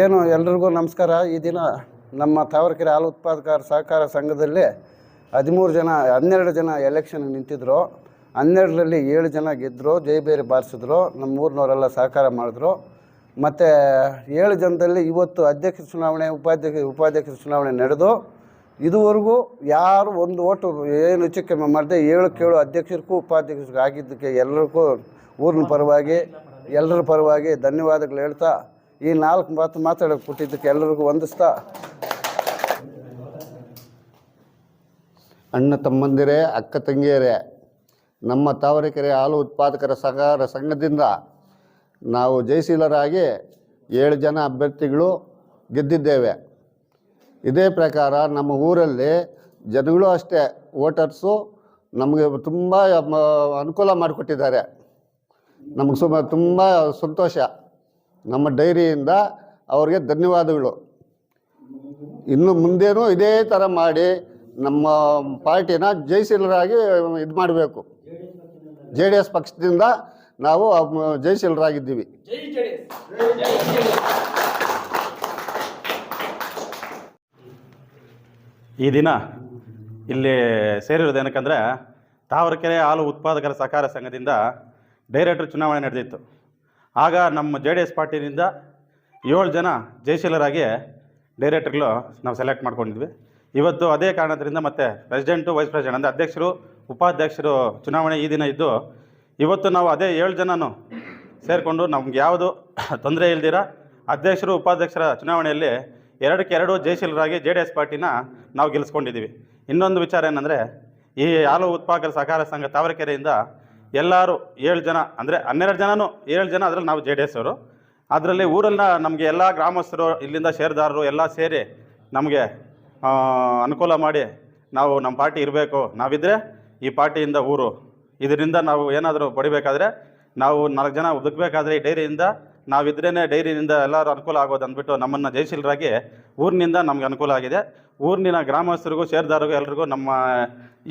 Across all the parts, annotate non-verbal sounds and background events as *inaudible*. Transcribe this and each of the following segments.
ಏನು ಎಲ್ರಿಗೂ ನಮಸ್ಕಾರ. ಈ ದಿನ ನಮ್ಮ ತಾವರಕೆರೆ ಹಾಲು ಉತ್ಪಾದಕರ ಸಹಕಾರ ಸಂಘದಲ್ಲಿ ಹದಿಮೂರು ಜನ, ಹನ್ನೆರಡು ಜನ ಎಲೆಕ್ಷನ್ ನಿಂತಿದ್ರು. ಹನ್ನೆರಡರಲ್ಲಿ ಏಳು ಜನ ಗೆದ್ದರು ಬೇರೆ ಬಾರಿಸಿದ್ರು, ನಮ್ಮ ಊರಿನವರೆಲ್ಲ ಸಹಕಾರ ಮಾಡಿದ್ರು. ಮತ್ತು ಏಳು ಜನದಲ್ಲಿ ಇವತ್ತು ಅಧ್ಯಕ್ಷ ಚುನಾವಣೆ, ಉಪಾಧ್ಯಕ್ಷ ಉಪಾಧ್ಯಕ್ಷ ಚುನಾವಣೆ ನಡೆದು ಇದುವರೆಗೂ ಯಾರು ಒಂದು ಓಟು ಏನು ಹೆಚ್ಚು ಮಾಡದೆ ಏಳು ಕೇಳು ಅಧ್ಯಕ್ಷರಿಗೂ, ಉಪಾಧ್ಯಕ್ಷರಿಗೂ ಆಗಿದ್ದಕ್ಕೆ ಎಲ್ಲರಿಗೂ ಊರಿನ ಪರವಾಗಿ ಎಲ್ಲರ ಪರವಾಗಿ ಧನ್ಯವಾದಗಳು ಹೇಳ್ತಾ ಈ ನಾಲ್ಕು ಮಾತು ಮಾತಾಡೋಕೆ ಕೊಟ್ಟಿದ್ದಕ್ಕೆ ಎಲ್ಲರಿಗೂ ವಂದಿಸ್ತಾ. ಅಣ್ಣ ತಮ್ಮಂದಿರೇ, ಅಕ್ಕ ತಂಗಿಯರೇ, ನಮ್ಮ ತಾವರೆಕೆರೆ ಹಾಲು ಉತ್ಪಾದಕರ ಸಹಕಾರ ಸಂಘದಿಂದ ನಾವು ಜಯಶೀಲರಾಗಿ ಏಳು ಜನ ಅಭ್ಯರ್ಥಿಗಳು ಗೆದ್ದಿದ್ದೇವೆ. ಇದೇ ಪ್ರಕಾರ ನಮ್ಮ ಊರಲ್ಲಿ ಜನಗಳು ಅಷ್ಟೇ, ವೋಟರ್ಸು ನಮಗೆ ತುಂಬ ಅನುಕೂಲ ಮಾಡಿಕೊಟ್ಟಿದ್ದಾರೆ. ನಮಗೆ ಸುಮ ತುಂಬ ಸಂತೋಷ. ನಮ್ಮ ಡೈರಿಯಿಂದ ಅವ್ರಿಗೆ ಧನ್ಯವಾದಗಳು. ಇನ್ನು ಮುಂದೇನೂ ಇದೇ ಥರ ಮಾಡಿ ನಮ್ಮ ಪಾರ್ಟಿನ ಜಯಶೀಲರಾಗಿ ಇದು ಮಾಡಬೇಕು. ಜೆ ಡಿ ಎಸ್ ಪಕ್ಷದಿಂದ ನಾವು ಜೈಸಿಲರಾಗಿದ್ದೀವಿ ಈ ದಿನ ಇಲ್ಲಿ ಸೇರಿರೋದು ಏನಕ್ಕಂದರೆ ತಾವರಕೆರೆ ಹಾಲು ಉತ್ಪಾದಕರ ಸಹಕಾರ ಸಂಘದಿಂದ ಡೈರೆಕ್ಟರ್ ಚುನಾವಣೆ ನಡೆದಿತ್ತು. ಆಗ ನಮ್ಮ ಜೆ ಡಿ ಎಸ್ ಪಾರ್ಟಿನಿಂದ ಏಳು ಜನ ಜಯಶೀಲರಾಗಿ ಡೈರೆಕ್ಟರ್ಗಳು ನಾವು ಸೆಲೆಕ್ಟ್ ಮಾಡ್ಕೊಂಡಿದ್ವಿ. ಇವತ್ತು ಅದೇ ಕಾರಣದಿಂದ ಮತ್ತೆ ಪ್ರೆಸಿಡೆಂಟು, ವೈಸ್ ಪ್ರೆಸಿಡೆಂಟ್ ಅಂದರೆ ಅಧ್ಯಕ್ಷರು, ಉಪಾಧ್ಯಕ್ಷರು ಚುನಾವಣೆ ಈ ದಿನ ಇದ್ದು ಇವತ್ತು ನಾವು ಅದೇ ಏಳು ಜನನು ಸೇರಿಕೊಂಡು ನಮ್ಗೆ ಯಾವುದು ತೊಂದರೆ ಇಲ್ದಿರ, ಅಧ್ಯಕ್ಷರು, ಉಪಾಧ್ಯಕ್ಷರ ಚುನಾವಣೆಯಲ್ಲಿ ಎರಡಕ್ಕೆ ಎರಡು ಜಯಶೀಲರಾಗಿ ಜೆ ಡಿ ಎಸ್ ಪಾರ್ಟಿನ ನಾವು ಗೆಲ್ಲಿಸ್ಕೊಂಡಿದ್ದೀವಿ ಇನ್ನೊಂದು ವಿಚಾರ ಏನಂದರೆ ಈ ಹಾಲು ಉತ್ಪಾದಕರ ಸಹಕಾರ ಸಂಘ ತಾವರೆಕೆರೆಯಿಂದ ಎಲ್ಲರೂ ಏಳು ಜನ, ಅಂದರೆ ಹನ್ನೆರಡು ಜನನೂ ಏಳು ಜನ ಅದರಲ್ಲಿ ನಾವು ಜೆ ಡಿ ಎಸ್ ಅವರು. ಅದರಲ್ಲಿ ಊರನ್ನ ನಮಗೆ ಎಲ್ಲ ಗ್ರಾಮಸ್ಥರು, ಇಲ್ಲಿಂದ ಷೇರುದಾರರು ಎಲ್ಲ ಸೇರಿ ನಮಗೆ ಅನುಕೂಲ ಮಾಡಿ ನಾವು ನಮ್ಮ ಪಾರ್ಟಿ ಇರಬೇಕು. ನಾವಿದ್ದರೆ ಈ ಪಾರ್ಟಿಯಿಂದ ಊರು. ಇದರಿಂದ ನಾವು ಏನಾದರೂ ಪಡಿಬೇಕಾದ್ರೆ ನಾವು ನಾಲ್ಕು ಜನ ಬದುಕಬೇಕಾದ್ರೆ ಈ ಡೈರಿಯಿಂದ ನಾವಿದ್ರೇ ಡೈರಿಯಿಂದ ಎಲ್ಲರೂ ಅನುಕೂಲ ಆಗೋದು ಅಂದ್ಬಿಟ್ಟು ನಮ್ಮನ್ನು ಜಯಶೀಲರಾಗಿ ಊರಿನಿಂದ ನಮಗೆ ಅನುಕೂಲ ಆಗಿದೆ. ಊರಿನ ಗ್ರಾಮಸ್ಥರಿಗೂ ಷೇರುದಾರರಿಗೂ ಎಲ್ರಿಗೂ ನಮ್ಮ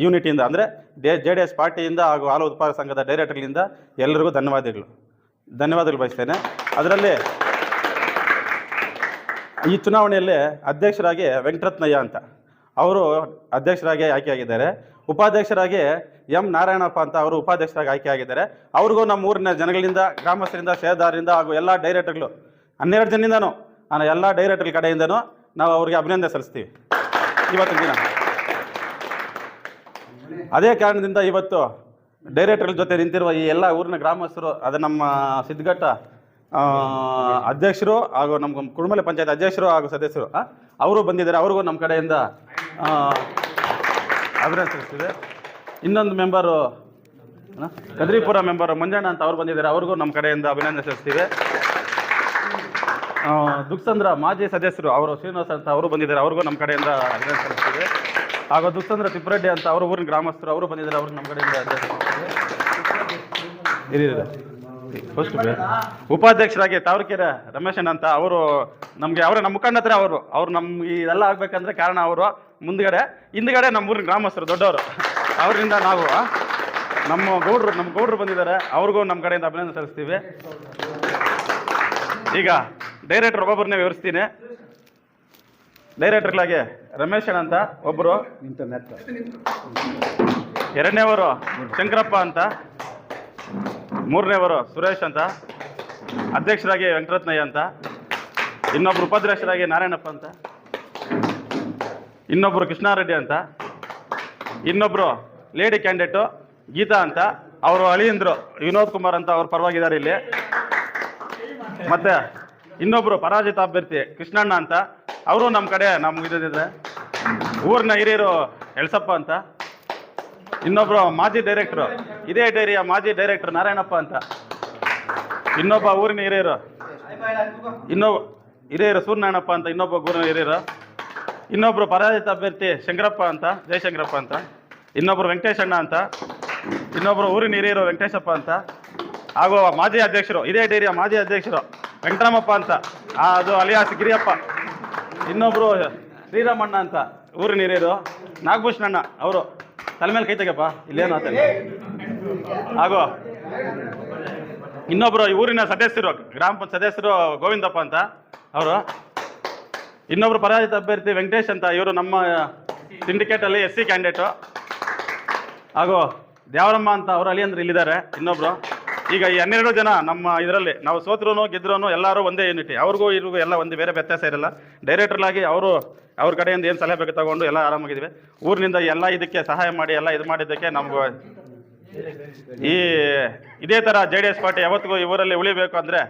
ಯೂನಿಟಿಯಿಂದ ಅಂದರೆ ಡೆ ಜೆ ಡಿ ಎಸ್ ಪಾರ್ಟಿಯಿಂದ ಹಾಗೂ ಹಾಲು ಉತ್ಪಾದಕ ಸಂಘದ ಡೈರೆಕ್ಟರ್ಗಳಿಂದ ಎಲ್ಲರಿಗೂ ಧನ್ಯವಾದಗಳು. ಧನ್ಯವಾದಗಳು ಬಯಸ್ತೇನೆ. ಅದರಲ್ಲಿ ಈ ಚುನಾವಣೆಯಲ್ಲಿ ಅಧ್ಯಕ್ಷರಾಗಿ ವೆಂಕಟರತ್ನಯ್ಯ ಅಂತ. ಅವರು ಅಧ್ಯಕ್ಷರಾಗಿ ಆಯ್ಕೆಯಾಗಿದ್ದಾರೆ. ಉಪಾಧ್ಯಕ್ಷರಾಗಿ ಎಂ ನಾರಾಯಣಪ್ಪ ಅಂತ ಅವರು ಉಪಾಧ್ಯಕ್ಷರಾಗಿ ಆಯ್ಕೆಯಾಗಿದ್ದಾರೆ ಅವ್ರಿಗೂ ನಮ್ಮ ಊರಿನ ಜನಗಳಿಂದ, ಗ್ರಾಮಸ್ಥರಿಂದ ಶೇರ್ದಾರರಿಂದ ಹಾಗೂ ಎಲ್ಲ ಡೈರೆಕ್ಟರ್ಗಳು, ಹನ್ನೆರಡು ಜನದಿಂದನೂ ನಾನು ಎಲ್ಲ ಡೈರೆಕ್ಟರ್ ಕಡೆಯಿಂದನೂ ನಾವು ಅವ್ರಿಗೆ ಅಭಿನಂದನೆ ಸಲ್ಲಿಸ್ತೀವಿ. ಇವತ್ತಿನ ದಿನ. ಅದೇ ಕಾರಣದಿಂದ ಇವತ್ತು ಡೈರೆಕ್ಟರ್ಗಳ ಜೊತೆ ನಿಂತಿರುವ ಈ ಎಲ್ಲ ಊರಿನ ಗ್ರಾಮಸ್ಥರು, ಅದು ನಮ್ಮ ಸಿದ್ಧಘಟ್ಟ ಅಧ್ಯಕ್ಷರು ಹಾಗೂ ನಮ್ಮ ಕುಡುಮಲೆ ಪಂಚಾಯತ್ ಅಧ್ಯಕ್ಷರು ಹಾಗೂ ಸದಸ್ಯರು ಅವರು ಬಂದಿದ್ದಾರೆ. ಅವ್ರಿಗೂ ನಮ್ಮ ಕಡೆಯಿಂದ ಅಭಿನಂದಿಸ್ತಿದೆ ಇನ್ನೊಂದು ಮೆಂಬರು ಕದ್ರಿಪುರ ಮೆಂಬರ್ ಮಂಜಣ್ಣ ಅಂತ ಅವ್ರು ಬಂದಿದ್ದಾರೆ. ಅವ್ರಿಗೂ ನಮ್ಮ ಕಡೆಯಿಂದ ಅಭಿನಂದನೆ ಸಲ್ಲಿಸ್ತೀವಿ. ದುಕ್ಸಂದ್ರ ಮಾಜಿ ಸದಸ್ಯರು ಅವರು ಶ್ರೀನಿವಾಸ ಅಂತ ಅವರು ಬಂದಿದ್ದಾರೆ. ಅವ್ರಿಗೂ ನಮ್ಮ ಕಡೆಯಿಂದ ಅಭಿನಂದನೆ ಸಲ್ಲಿಸ್ತೀವಿ. ಹಾಗೂ ದುಕ್ಸಂದ್ರ ತಿಪ್ಪರೆಡ್ಡಿ ಅಂತ ಅವರು ಊರಿನ ಗ್ರಾಮಸ್ಥರು ಅವರು ಬಂದಿದ್ದಾರೆ. ಅವ್ರಿಗೆ ನಮ್ಮ ಕಡೆಯಿಂದ ಉಪಾಧ್ಯಕ್ಷರಾಗಿ ತಾವರ್ಕೆರೆ ರಮೇಶಣ್ಣ ಅಂತ ಅವರು ನಮಗೆ, ಅವರ ನಮ್ಮ ಮುಖಂಡ ಹತ್ರ ಅವರು. ಅವ್ರು ನಮ್ಗೆ ಇದೆಲ್ಲ ಆಗ್ಬೇಕಂದ್ರೆ ಕಾರಣ ಅವರು ಮುಂದ್ಗಡೆ, ಹಿಂದ್ಗಡೆ ನಮ್ಮೂರಿನ ಗ್ರಾಮಸ್ಥರು, ದೊಡ್ಡವರು. ಅವರಿಂದ ನಾವು ನಮ್ಮ ಗೌಡ್ರು ನಮ್ಮ ಗೌಡ್ರು ಬಂದಿದ್ದಾರೆ. ಅವ್ರಿಗೂ ನಮ್ಮ ಕಡೆಯಿಂದ ಅಭಿನಂದನೆ ಸಲ್ಲಿಸ್ತೀವಿ. ಈಗ ಡೈರೆಕ್ಟರ್ ಒಬ್ಬೊಬ್ಬರನ್ನೇ ವಿವರಿಸ್ತೀನಿ. ಡೈರೆಕ್ಟರ್ಗಳಾಗಿ ರಮೇಶನ್ ಅಂತ ಒಬ್ಬರು ಎರಡನೇವರು ಶಂಕರಪ್ಪ ಅಂತ. ಮೂರನೇವರು ಸುರೇಶ್ ಅಂತ. ಅಧ್ಯಕ್ಷರಾಗಿ ವೆಂಕಟರತ್ನಯ್ಯ ಅಂತ. ಇನ್ನೊಬ್ರು ಉಪಾಧ್ಯಕ್ಷರಾಗಿ ನಾರಾಯಣಪ್ಪ ಅಂತ. ಇನ್ನೊಬ್ಬರು ಕೃಷ್ಣಾರೆಡ್ಡಿ ಅಂತ. ಇನ್ನೊಬ್ರು ಲೇಡಿ ಕ್ಯಾಂಡಿಡೇಟು ಗೀತಾ ಅಂತ, ಅವರು ಅಳಿಯಂದ್ರು, ವಿನೋದ್ ಕುಮಾರ್ ಅಂತ ಅವ್ರ ಪರವಾಗಿದ್ದಾರೆ ಇಲ್ಲಿ. ಮತ್ತೆ ಇನ್ನೊಬ್ರು ಪರಾಜಿತ ಅಭ್ಯರ್ಥಿ ಕೃಷ್ಣಣ್ಣ ಅಂತ, ಅವರು ನಮ್ಮ ಕಡೆ, ನಮ್ಗೆ ಇದಿದೆ ಊರಿನ ಹಿರಿಯರು ಎಳ್ಸಪ್ಪ ಅಂತ. ಇನ್ನೊಬ್ರು ಮಾಜಿ ಡೈರೆಕ್ಟ್ರು ಇದೇ ಡೈರಿಯ ಮಾಜಿ ಡೈರೆಕ್ಟರ್ ನಾರಾಯಣಪ್ಪ ಅಂತ. ಇನ್ನೊಬ್ಬ ಊರಿನ ಹಿರಿಯರು ಇನ್ನೊಬ್ಬ ಹಿರಿಯರು ಸೂರ್ಯನಾರಾಯಣಪ್ಪ ಅಂತ, ಇನ್ನೊಬ್ಬ ಊರಿನ ಹಿರಿಯರು. ಇನ್ನೊಬ್ರು ಪರಾಜಿತ ಅಭ್ಯರ್ಥಿ ಶಂಕರಪ್ಪ ಅಂತ ಜಯಶಂಕರಪ್ಪ ಅಂತ. ಇನ್ನೊಬ್ರು ವೆಂಕಟೇಶಣ್ಣ ಅಂತ, ಇನ್ನೊಬ್ರು ಊರಿನ ಹಿರಿಯರು ವೆಂಕಟೇಶಪ್ಪ ಅಂತ, ಹಾಗೂ ಮಾಜಿ ಅಧ್ಯಕ್ಷರು, ಇದೇ ಡೇರಿಯ ಮಾಜಿ ಅಧ್ಯಕ್ಷರು ವೆಂಕಟರಾಮಪ್ಪ ಅಂತ ಅದು ಅಲಿಯಾಸ್ ಗಿರಿಯಪ್ಪ, ಇನ್ನೊಬ್ರು ಶ್ರೀರಾಮಣ್ಣ ಅಂತ, ಊರಿನ ಹಿರಿಯರು ನಾಗಭೂಷಣಣ್ಣ ಅವರು. ತಲೆ ಮೇಲೆ ಕೈ ಇಲ್ಲೇನು ಆತ ಹಾಗೂ ಇನ್ನೊಬ್ಬರು ಈ ಊರಿನ ಸದಸ್ಯರು, ಗ್ರಾಮ ಸದಸ್ಯರು ಗೋವಿಂದಪ್ಪ ಅಂತ ಅವರು. ಇನ್ನೊಬ್ರು ಪರಾಜಿತ ಅಭ್ಯರ್ಥಿ ವೆಂಕಟೇಶ್ ಅಂತ, ಇವರು ನಮ್ಮ ಸಿಂಡಿಕೇಟಲ್ಲಿ ಎಸ್ ಸಿ ಕ್ಯಾಂಡಿಡೇಟು ಹಾಗೂ ದೇವರಮ್ಮ ಅಂತ ಅವರು ಅಲ್ಲಿ ಅಂದ್ರೆ ಇಲ್ಲಿದ್ದಾರೆ, ಇನ್ನೊಬ್ರು. ಈಗ ಈ ಹನ್ನೆರಡು ಜನ ನಮ್ಮ ಇದರಲ್ಲಿ, ನಾವು ಸೋತ್ರೂ ಗೆದ್ರೂ ಎಲ್ಲರೂ ಒಂದೇ ಯೂನಿಟಿ ಅವ್ರಿಗೂ ಇವ್ರಿಗೂ ಎಲ್ಲ ಒಂದು ಬೇರೆ ವ್ಯತ್ಯಾಸ ಇರಲ್ಲ. ಡೈರೆಕ್ಟರ್ಲಾಗಿ ಅವರು ಅವ್ರ ಕಡೆಯಿಂದ ಏನು ಸಲಹೆ ಬೇಕು ತಗೊಂಡು ಎಲ್ಲ ಆರಾಮಾಗಿದ್ದೀವಿ ಊರಿನಿಂದ ಎಲ್ಲ ಇದಕ್ಕೆ ಸಹಾಯ ಮಾಡಿ, ಎಲ್ಲ ಇದು ಮಾಡಿದ್ದಕ್ಕೆ ನಮ್ಗೆ ಈ ಇದೇ ಥರ ಜೆ ಡಿ ಎಸ್ ಪಾರ್ಟಿ ಯಾವತ್ತಿಗೂ ಇವರಲ್ಲಿ ಉಳಿಬೇಕು ಅಂದರೆ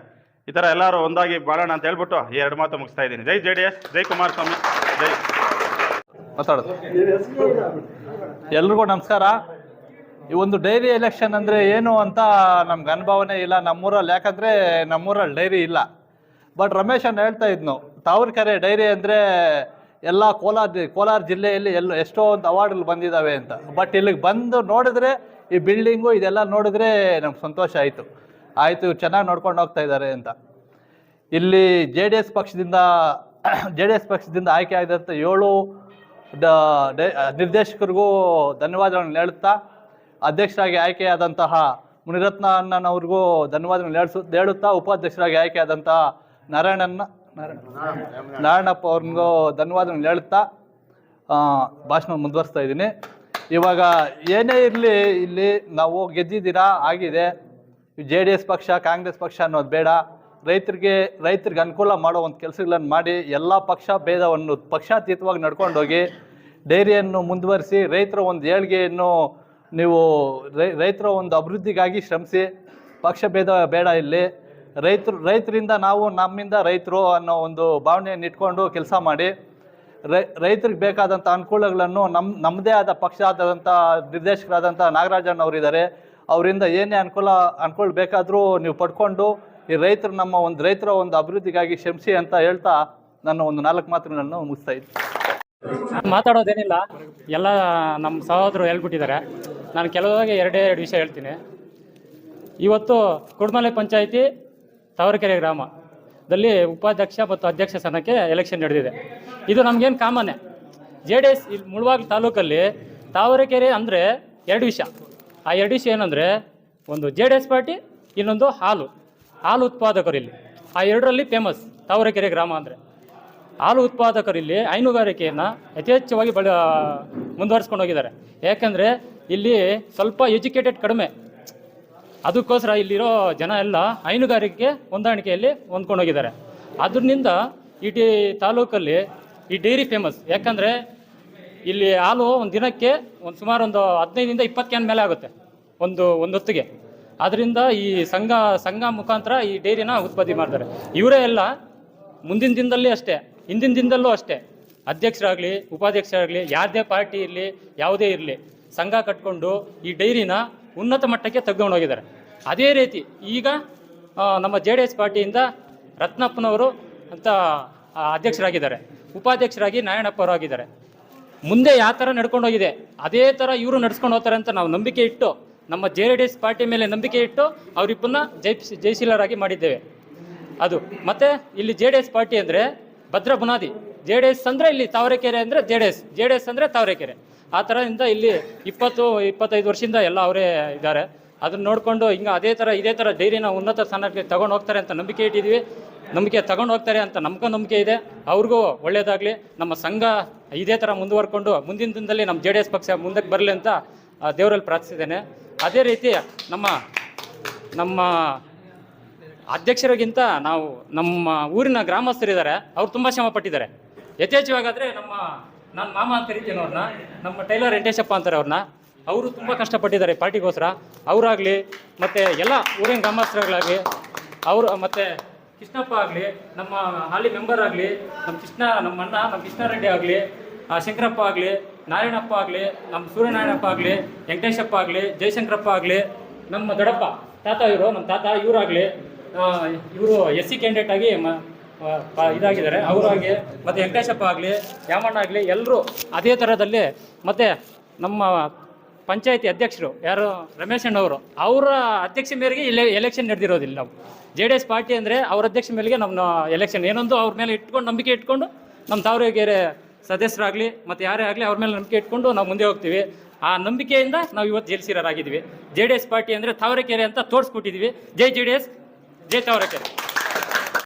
ಈ ಥರ ಎಲ್ಲರೂ ಒಂದಾಗಿ ಬಾಳೋಣ ಅಂತ ಹೇಳ್ಬಿಟ್ಟು ಈ ಎರಡು ಮಾತು ಮುಗಿಸ್ತಾ ಇದ್ದೀನಿ. ಜೈ ಜೆ ಡಿ ಎಸ್ ಜೈ ಕುಮಾರಸ್ವಾಮಿ, ಜೈ. ಮಾತಾಡೋದು. ಎಲ್ರಿಗೂ ನಮಸ್ಕಾರ. ಈ ಒಂದು ಡೈರಿ ಎಲೆಕ್ಷನ್ ಅಂದರೆ ಏನು ಅಂತ ನಮ್ಗೆ ಅನುಭವನೇ ಇಲ್ಲ. ನಮ್ಮೂರಲ್ಲಿ ಯಾಕಂದರೆ ನಮ್ಮೂರಲ್ಲಿ ಡೈರಿ ಇಲ್ಲ. ಬಟ್ ರಮೇಶ್ ಹೇಳ್ತಾ ಇದ್ನು, ತಾವರೆಕೆರೆ ಡೈರಿ ಅಂದರೆ ಎಲ್ಲ ಕೋಲಾರ ಕೋಲಾರ ಜಿಲ್ಲೆಯಲ್ಲಿ ಎಲ್ಲ ಎಷ್ಟೋ ಒಂದು ಅವಾರ್ಡ್ಗಳು ಬಂದಿದ್ದಾವೆ ಅಂತ. ಬಟ್ ಇಲ್ಲಿಗೆ ಬಂದು ನೋಡಿದ್ರೆ, ಈ ಬಿಲ್ಡಿಂಗು ಇದೆಲ್ಲ ನೋಡಿದ್ರೆ ನಮ್ಗೆ ಸಂತೋಷ ಆಯಿತು. ಆಯಿತು, ಚೆನ್ನಾಗಿ ನೋಡ್ಕೊಂಡು ಹೋಗ್ತಾ ಇದ್ದಾರೆ ಅಂತ. ಇಲ್ಲಿ ಜೆ ಡಿ ಎಸ್ ಪಕ್ಷದಿಂದ, *clears throat* ಜೆ ಡಿ ಎಸ್ ಪಕ್ಷದಿಂದ ಆಯ್ಕೆ ಆಗಿದಂಥ ಏಳು ಡೆ- ನಿರ್ದೇಶಕರಿಗೂ ಧನ್ಯವಾದಗಳನ್ನು ಹೇಳುತ್ತಾ ಅಧ್ಯಕ್ಷರಾಗಿ ಆಯ್ಕೆಯಾದಂತಹ ಮುನಿರತ್ನ ಅಣ್ಣನವ್ರಿಗೂ ಧನ್ಯವಾದಗಳನ್ನು ಹೇಳುತ್ತಾ ಉಪಾಧ್ಯಕ್ಷರಾಗಿ ಆಯ್ಕೆಯಾದಂತಹ ನಾರಾಯಣನ್ನ ನಾರಾಯಣ ನಾರಾಯಣಪ್ಪ ಅವ್ರಿಗೂ ಧನ್ಯವಾದಗಳನ್ನು ಹೇಳುತ್ತಾ ಭಾಷಣ ಮುಂದುವರಿಸ್ತಾ ಇದ್ದೀನಿ. ಇವಾಗ ಏನೇ ಇರಲಿ ಇಲ್ಲಿ ನಾವು ಗೆದ್ದಿದ್ದೀರಾ, ಆಗಿದೆ. ಜೆ ಡಿ ಎಸ್ ಪಕ್ಷ, ಕಾಂಗ್ರೆಸ್ ಪಕ್ಷ ಅನ್ನೋದು ಬೇಡ. ರೈತರಿಗೆ ರೈತರಿಗೆ ಅನುಕೂಲ ಮಾಡೋ ಒಂದು ಕೆಲಸಗಳನ್ನು ಮಾಡಿ, ಎಲ್ಲ ಪಕ್ಷ ಭೇದವನ್ನು ಪಕ್ಷಾತೀತವಾಗಿ ನಡ್ಕೊಂಡೋಗಿ ಡೈರಿಯನ್ನು ಮುಂದುವರಿಸಿ, ರೈತರ ಒಂದು ಏಳಿಗೆಯನ್ನು ನೀವು ರೈ, ರೈತರ ಒಂದು ಅಭಿವೃದ್ಧಿಗಾಗಿ ಶ್ರಮಿಸಿ, ಪಕ್ಷ ಭೇದ ಬೇಡ ಇಲ್ಲಿ. ರೈತರು, ರೈತರಿಂದ ನಾವು ನಮ್ಮಿಂದ ರೈತರು ಅನ್ನೋ ಒಂದು ಭಾವನೆಯನ್ನು ಇಟ್ಕೊಂಡು ಕೆಲಸ ಮಾಡಿ, ರೈ, ರೈತರಿಗೆ ಬೇಕಾದಂಥ ಅನುಕೂಲಗಳನ್ನು ನಮ್ಮ ನಮ್ಮದೇ ಆದ ಪಕ್ಷ ಆದಂಥ ನಿರ್ದೇಶಕರಾದಂಥ ನಾಗರಾಜನ್ ಅವರಿದ್ದಾರೆ ಅವರಿಂದ ಏನೇ ಅನುಕೂಲ ಅನುಕೂಲ ಬೇಕಾದರೂ ನೀವು ಪಡ್ಕೊಂಡು, ಈ ರೈತರು ನಮ್ಮ ಒಂದು, ರೈತರ ಒಂದು ಅಭಿವೃದ್ಧಿಗಾಗಿ ಶ್ರಮಿಸಿ ಅಂತ ಹೇಳ್ತಾ ನನ್ನ ಒಂದು ನಾಲ್ಕು ಮಾತುಗಳನ್ನು ಮುಗಿಸ್ತಾ ಇದ್ದೀನಿ. ಮಾತಾಡೋದೇನಿಲ್ಲ. ಎಲ್ಲ ನಮ್ಮ ಸಹೋದರು ಹೇಳ್ಬಿಟ್ಟಿದ್ದಾರೆ. ನಾನು ಕೆಲವಾಗ ಎರಡೇ ಎರಡು ವಿಷಯ ಹೇಳ್ತೀನಿ. ಇವತ್ತು ಕುಡ್ಮಲೆ ಪಂಚಾಯಿತಿ ತಾವರೆಕೆರೆ ಗ್ರಾಮದಲ್ಲಿ ಉಪಾಧ್ಯಕ್ಷ ಮತ್ತು ಅಧ್ಯಕ್ಷ ಸ್ಥಾನಕ್ಕೆ ಎಲೆಕ್ಷನ್ ನಡೆದಿದೆ. ಇದು ನಮಗೇನು ಕಾಮನ್ನೇ ಜೆ ಡಿ ಎಸ್ ಇಲ್ಲಿ ಮುಳುವಾಗ ತಾಲೂಕಲ್ಲಿ ತಾವರೆಕೆರೆ ಅಂದರೆ ಎರಡು ವಿಷಯ. ಆ ಎರಡು ವಿಷಯ ಏನಂದರೆ ಒಂದು ಜೆ ಡಿ ಎಸ್ ಪಾರ್ಟಿ, ಇನ್ನೊಂದು ಹಾಲು. ಹಾಲು ಉತ್ಪಾದಕರು ಇಲ್ಲಿ. ಆ ಎರಡರಲ್ಲಿ ಫೇಮಸ್ ತಾವರೆಕೆರೆ ಗ್ರಾಮ ಅಂದರೆ. ಹಾಲು ಉತ್ಪಾದಕರಿಲ್ಲಿ ಹೈನುಗಾರಿಕೆಯನ್ನು ಯಥೇಚ್ಛವಾಗಿ ಬಳ ಮುಂದುವರಿಸ್ಕೊಂಡು ಹೋಗಿದ್ದಾರೆ. ಯಾಕಂದರೆ ಇಲ್ಲಿ ಸ್ವಲ್ಪ ಎಜುಕೇಟೆಡ್ ಕಡಿಮೆ. ಅದಕ್ಕೋಸ್ಕರ ಇಲ್ಲಿರೋ ಜನ ಎಲ್ಲ ಹೈನುಗಾರಿಕೆ ಹೊಂದಾಣಿಕೆಯಲ್ಲಿ ಹೊಂದ್ಕೊಂಡು ಹೋಗಿದ್ದಾರೆ. ಅದರಿಂದ ಇಡೀ ತಾಲೂಕಲ್ಲಿ ಈ ಡೈರಿ ಫೇಮಸ್ ಯಾಕಂದರೆ ಇಲ್ಲಿ ಹಾಲು ಒಂದು ದಿನಕ್ಕೆ ಒಂದು ಸುಮಾರು ಒಂದು ಹದಿನೈದಿಂದ ಇಪ್ಪತ್ತು ಕ್ಯಾನ್ ಮೇಲೆ ಆಗುತ್ತೆ ಒಂದು ಒಂದು ಹೊತ್ತಿಗೆ. ಅದರಿಂದ ಈ ಸಂಘ ಸಂಘ ಮುಖಾಂತರ ಈ ಡೈರಿನ ಉತ್ಪತ್ತಿ ಮಾಡ್ತಾರೆ. ಇವರೇ ಎಲ್ಲ ಮುಂದಿನ ದಿನದಲ್ಲಿ ಅಷ್ಟೇ, ಹಿಂದಿನ ದಿನದಲ್ಲೂ ಅಷ್ಟೇ. ಅಧ್ಯಕ್ಷರಾಗಲಿ, ಉಪಾಧ್ಯಕ್ಷರಾಗಲಿ, ಯಾರದೇ ಪಾರ್ಟಿ ಇರಲಿ, ಯಾವುದೇ ಇರಲಿ ಸಂಘ ಕಟ್ಕೊಂಡು ಈ ಡೈರಿನ ಉನ್ನತ ಮಟ್ಟಕ್ಕೆ ತೆಗೆದುಕೊಂಡು ಹೋಗಿದ್ದಾರೆ. ಅದೇ ರೀತಿ ಈಗ ನಮ್ಮ ಜೆ ಡಿ ಎಸ್ ಪಾರ್ಟಿಯಿಂದ ರತ್ನಪ್ಪನವರು ಅಂತ ಅಧ್ಯಕ್ಷರಾಗಿದ್ದಾರೆ. ಉಪಾಧ್ಯಕ್ಷರಾಗಿ ನಾರಾಯಣಪ್ಪ ಅವರು ಆಗಿದ್ದಾರೆ. ಮುಂದೆ ಯಾವ ಥರ ನಡ್ಕೊಂಡು ಹೋಗಿದೆ, ಅದೇ ಥರ ಇವರು ನಡ್ಸ್ಕೊಂಡು ಹೋಗ್ತಾರೆ ಅಂತ ನಾವು ನಂಬಿಕೆ ಇಟ್ಟು, ನಮ್ಮ ಜೆ ಡಿ ಎಸ್ ಪಾರ್ಟಿ ಮೇಲೆ ನಂಬಿಕೆ ಇಟ್ಟು ಅವರಿಬ್ಬರನ್ನ ಜೈ ಜಯಶೀಲರಾಗಿ ಮಾಡಿದ್ದೇವೆ. ಅದು, ಮತ್ತು ಇಲ್ಲಿ ಜೆ ಡಿ ಎಸ್ ಪಾರ್ಟಿ ಅಂದರೆ ಭದ್ರ ಬುನಾದಿ. ಜೆ ಡಿ ಎಸ್ ಅಂದರೆ ಇಲ್ಲಿ ತಾವರೆಕೆರೆ ಅಂದರೆ J D S, J D S ಅಂದರೆ ತಾವರೆಕೆರೆ. ಆ ಥರದಿಂದ ಇಲ್ಲಿ ಇಪ್ಪತ್ತು, ಇಪ್ಪತ್ತೈದು ವರ್ಷದಿಂದ ಎಲ್ಲ ಅವರೇ ಇದ್ದಾರೆ. ಅದನ್ನ ನೋಡಿಕೊಂಡು ಹಿಂಗೆ ಅದೇ ಥರ ಇದೇ ಥರ ಡೈರಿನ ಉನ್ನತ ಸ್ಥಾನಕ್ಕೆ ತಗೊಂಡು ಹೋಗ್ತಾರೆ ಅಂತ ನಂಬಿಕೆ ಇಟ್ಟಿದ್ದೀವಿ ನಂಬಿಕೆ ತಗೊಂಡು ಹೋಗ್ತಾರೆ ಅಂತ ನಮಗೂ ನಂಬಿಕೆ ಇದೆ. ಅವ್ರಿಗೂ ಒಳ್ಳೆಯದಾಗಲಿ ನಮ್ಮ ಸಂಘ ಇದೇ ಥರ ಮುಂದುವರ್ಕೊಂಡು ಮುಂದಿನ ದಿನದಲ್ಲಿ ನಮ್ಮ ಜೆ ಎಸ್ ಪಕ್ಷ ಮುಂದಕ್ಕೆ ಬರಲಿ ಅಂತ ದೇವರಲ್ಲಿ ಪ್ರಾರ್ಥಿಸಿದ್ದೇನೆ. ಅದೇ ರೀತಿ ನಮ್ಮ ನಮ್ಮ ಅಧ್ಯಕ್ಷರಿಗಿಂತ ನಾವು ನಮ್ಮ ಊರಿನ ಗ್ರಾಮಸ್ಥರಿದ್ದಾರೆ. ಅವ್ರು ತುಂಬ ಶ್ರಮಪಟ್ಟಿದ್ದಾರೆ. ಯಥೇಚ್ಛವಾಗಾದರೆ ನಮ್ಮ ನಾನು ಮಾಮ ಅಂತ ಕರಿತೀನಿ ಅವ್ರನ್ನ. ನಮ್ಮ ಟೈಲರ್ ವೆಂಕಟೇಶಪ್ಪ ಅಂತಾರೆ ಅವ್ರನ್ನ. ಅವರು ತುಂಬ ಕಷ್ಟಪಟ್ಟಿದ್ದಾರೆ ಪಾರ್ಟಿಗೋಸ್ಕರ. ಅವರಾಗಲಿ, ಮತ್ತು ಎಲ್ಲ ಊರಿನ ಗ್ರಾಮಸ್ಥರುಗಳಾಗಲಿ, ಅವರು, ಮತ್ತು ಕೃಷ್ಣಪ್ಪ ಆಗಲಿ, ನಮ್ಮ ಹಾಲಿ ಮೆಂಬರ್ ಆಗಲಿ, ನಮ್ಮ ಕೃಷ್ಣ, ನಮ್ಮ ಅಣ್ಣ, ನಮ್ಮ ಕೃಷ್ಣಾರೆಡ್ಡಿ ಆಗಲಿ ಶಂಕರಪ್ಪ ಆಗಲಿ, ನಾರಾಯಣಪ್ಪ ಆಗಲಿ, ನಮ್ಮ ಸೂರ್ಯನಾರಾಯಣಪ್ಪ ಆಗಲಿ, ವೆಂಕಟೇಶಪ್ಪ ಆಗಲಿ, ಜಯಶಂಕರಪ್ಪ ಆಗಲಿ, ನಮ್ಮ ದೊಡ್ಡಪ್ಪ, ತಾತ ಇವರು, ನಮ್ಮ ತಾತ ಇವರಾಗಲಿ ಇವರು ಎಸ್ ಸಿ ಕ್ಯಾಂಡಿಡೇಟ್ ಆಗಿ ಇದಾಗಿದ್ದಾರೆ. ಅವರಾಗಿ ಮತ್ತು ವೆಂಕಟೇಶಪ್ಪ ಆಗಲಿ ಯಾಮಣ್ಣ ಆಗಲಿ ಎಲ್ಲರೂ ಅದೇ ಥರದಲ್ಲಿ ಮತ್ತು ನಮ್ಮ ಪಂಚಾಯತಿ ಅಧ್ಯಕ್ಷರು ಯಾರು? ರಮೇಶ್ ಅಣ್ಣವರು ಅವರ. ಅಧ್ಯಕ್ಷ ಮೇರೆಗೆ ಇಲ್ಲಿ ಎಲೆಕ್ಷನ್ ನಡೆದಿರೋದಿಲ್ಲ ನಾವು. ಜೆ ಡಿ ಎಸ್ ಪಾರ್ಟಿ ಅಂದರೆ ಅವ್ರ ಅಧ್ಯಕ್ಷ ಮೇಲೆಗೆ ನಮ್ಮ ಎಲೆಕ್ಷನ್ ಏನೊಂದು ಅವ್ರ ಮೇಲೆ ಇಟ್ಕೊಂಡು ನಂಬಿಕೆ ಇಟ್ಕೊಂಡು ನಮ್ಮ ತಾವರೆಗೆರೆ ಸದಸ್ಯರಾಗಲಿ, ಮತ್ತು ಯಾರೇ ಆಗಲಿ ಅವ್ರ ಮೇಲೆ ನಂಬಿಕೆ ಇಟ್ಕೊಂಡು ನಾವು ಮುಂದೆ ಹೋಗ್ತೀವಿ. ಆ ನಂಬಿಕೆಯಿಂದ ನಾವು ಇವತ್ತು ಜೆಲ್ಸಿರರಾಗಿದ್ದೀವಿ. ಜೆ ಡಿ ಎಸ್ ಪಾರ್ಟಿ ಅಂದರೆ ತಾವರೆಕೆರೆ ಅಂತ ತೋರಿಸ್ಕೊಟ್ಟಿದ್ದೀವಿ. ಜೈ ಜೆ ಡಿ ಎಸ್ ಜೈ ತಾವರೆಕೆರೆ.